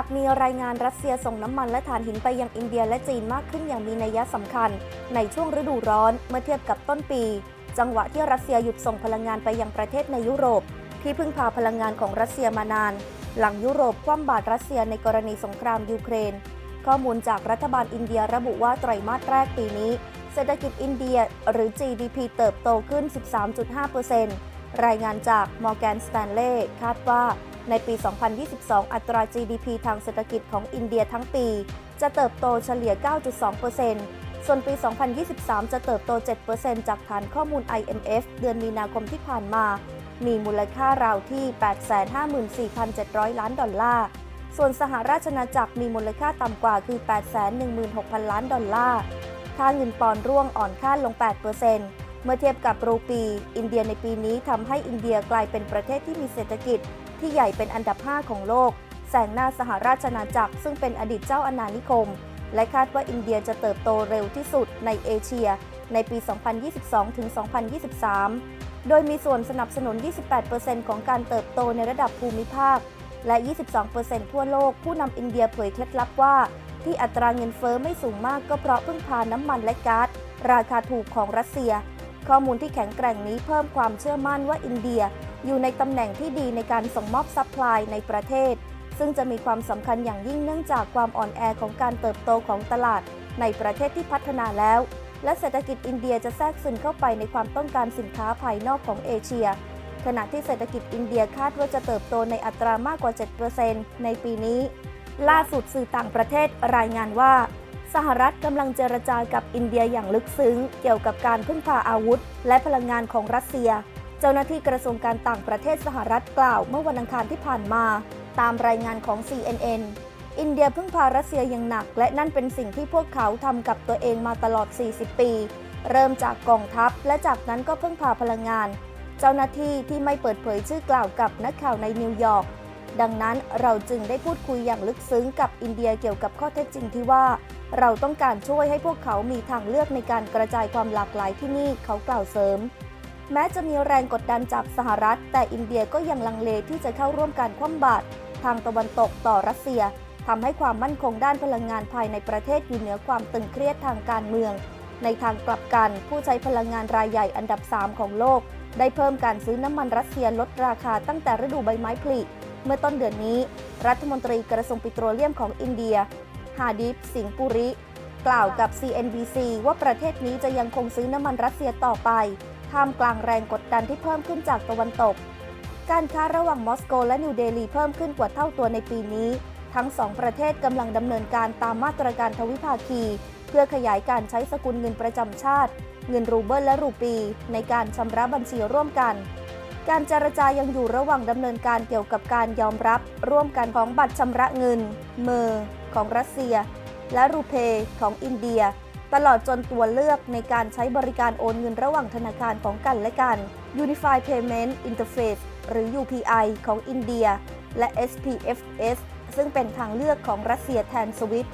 จากมีรายงานรัสเซียส่งน้ำมันและถ่านหินไปยังอินเดียและจีนมากขึ้นอย่างมีนัยสำคัญ ในช่วงฤดูร้อนเมื่อเทียบกับต้นปี จังหวะที่รัสเซียหยุดส่งพลังงานไปยังประเทศในยุโรป ที่พึ่งพาพลังงานของรัสเซียมานาน หลังยุโรปคว่ำบาตรรัสเซียในกรณีสงครามยูเครน ข้อมูลจากรัฐบาลอินเดียระบุว่าไตรมาสแรกปีนี้ เศรษฐกิจอินเดียหรือ GDP เติบโตขึ้น 13.5%รายงานจาก Morgan Stanley คาดว่า ในปี 2022 อัตรา GDP ทางเศรษฐกิจของอินเดียทั้งปี จะเติบโตเฉลี่ย 9.2%ส่วนปี 2023 จะเติบโต 7%จากฐานข้อมูล IMF เดือนมีนาคมที่ผ่านมา มีมูลค่าราวที่ 854,700 ล้านดอลลาร์ ส่วนสหราชอาณาจักรมีมูลค่าต่ำกว่าคือ 816,000 ล้านดอลลาร์ ค่าเงินปอนด์ร่วงอ่อนค่าลง 8%เมื่อเทียบกับรูปี อินเดียในปีนี้ทำให้อินเดียกลายเป็นประเทศที่มีเศรษฐกิจ ที่ใหญ่เป็นอันดับ 5 ของโลก แซงหน้าสหราชอาณาจักร ซึ่งเป็นอดีตเจ้าอาณานิคม และคาดว่าอินเดียจะเติบโตเร็วที่สุดในเอเชีย ในปี 2022-2023 โดยมีส่วนสนับสนุน 28%ของการเติบโตในระดับภูมิภาค และ 22%ทั่วโลก ผู้นำอินเดียเผยเคล็ดลับว่า ที่อัตราเงินเฟอ้อไม่สูงมากก็เพราะพึ่งพาน้ำมันและก๊าซราคาถูกของรัสเซีย ข้อมูลที่แข็งแกร่งนี้เพิ่มความเชื่อมั่นว่าอินเดีย อยู่ในตำแหน่งที่ดีในการส่งมอบซัพพลายในประเทศ ซึ่งจะมีความสำคัญอย่างยิ่งเนื่องจากความอ่อนแอของการเติบโตของตลาดในประเทศที่พัฒนาแล้ว และเศรษฐกิจอินเดียจะแทรกซึมเข้าไปในความต้องการสินค้าภายนอกของเอเชีย ขณะที่เศรษฐกิจอินเดียคาดว่าจะเติบโตในอัตรามากกว่า 7%ในปีนี้ ล่าสุดสื่อต่างประเทศรายงานว่า สหรัฐกำลังเจรจากับอินเดียอย่างลึกซึ้ง เกี่ยวกับการพึ่งพาอาวุธ และพลังงานของรัสเซีย เจ้าหน้าที่กระทรวงการต่างประเทศสหรัฐกล่าวเมื่อวันอังคารที่ผ่านมา ตามรายงานของ CNN อินเดียพึ่งพารัสเซียอย่างหนัก และนั่นเป็นสิ่งที่พวกเขาทำกับตัวเองมาตลอด 40 ปี เริ่มจากกองทัพ และจากนั้นก็พึ่งพาพลังงาน เจ้าหน้าที่ที่ไม่เปิดเผยชื่อกล่าวกับนักข่าวในนิวยอร์กดังนั้นเราจึงได้พูดคุยอย่างลึกซึ้งกับอินเดียเกี่ยวกับข้อเท็จจริงที่ว่า เราต้องการช่วยให้พวกเขามีทางเลือกในการกระจายความหลากหลายที่นี่เขากล่าวเสริม แม้จะมีแรงกดดันจากสหรัฐ แต่อินเดียก็ยังลังเลที่จะเข้าร่วมการคว่ำบาตรทางตะวันตกต่อรัสเซียทำให้ความมั่นคงด้านพลังงานภายในประเทศอยู่เหนือความตึงเครียดทางการเมือง ในทางกลับกัน ผู้ใช้พลังงานรายใหญ่อันดับ 3 ของโลก ได้เพิ่มการซื้อน้ำมันรัสเซียลดราคาตั้งแต่ฤดูใบไม้ผลิเมื่อต้นเดือนนี้ รัฐมนตรีกระทรวงปิโตรเลียมของอินเดีย ฮาดิฟสิงห์ปุริ กล่าวกับ CNBC ว่าประเทศนี้จะยังคงซื้อน้ำมันรัสเซียต่อไป ท่ามกลางแรงกดดันที่เพิ่มขึ้นจากตะวันตก การค้าระหว่างมอสโกและนิวเดลีเพิ่มขึ้นกว่าเท่าตัวในปีนี้ ทั้งสองประเทศกำลังดำเนินการตามมาตรการทวิภาคี เพื่อขยายการใช้สกุลเงินประจำชาติ เงินรูเบิลและรูปี ในการชำระบัญชีร่วมกันการเจรจายังอยู่ระหว่างดำเนินการเกี่ยวกับการยอมรับ ร่วมกันของบัตรชำระเงิน เมอร์ของรัสเซีย และรูเพของอินเดีย ตลอดจนตัวเลือกในการใช้บริการโอนเงินระหว่างธนาคารของกันและกัน Unified Payment Interface หรือ UPI ของอินเดีย และ SPFS ซึ่งเป็นทางเลือกของรัสเซียแทนสวิต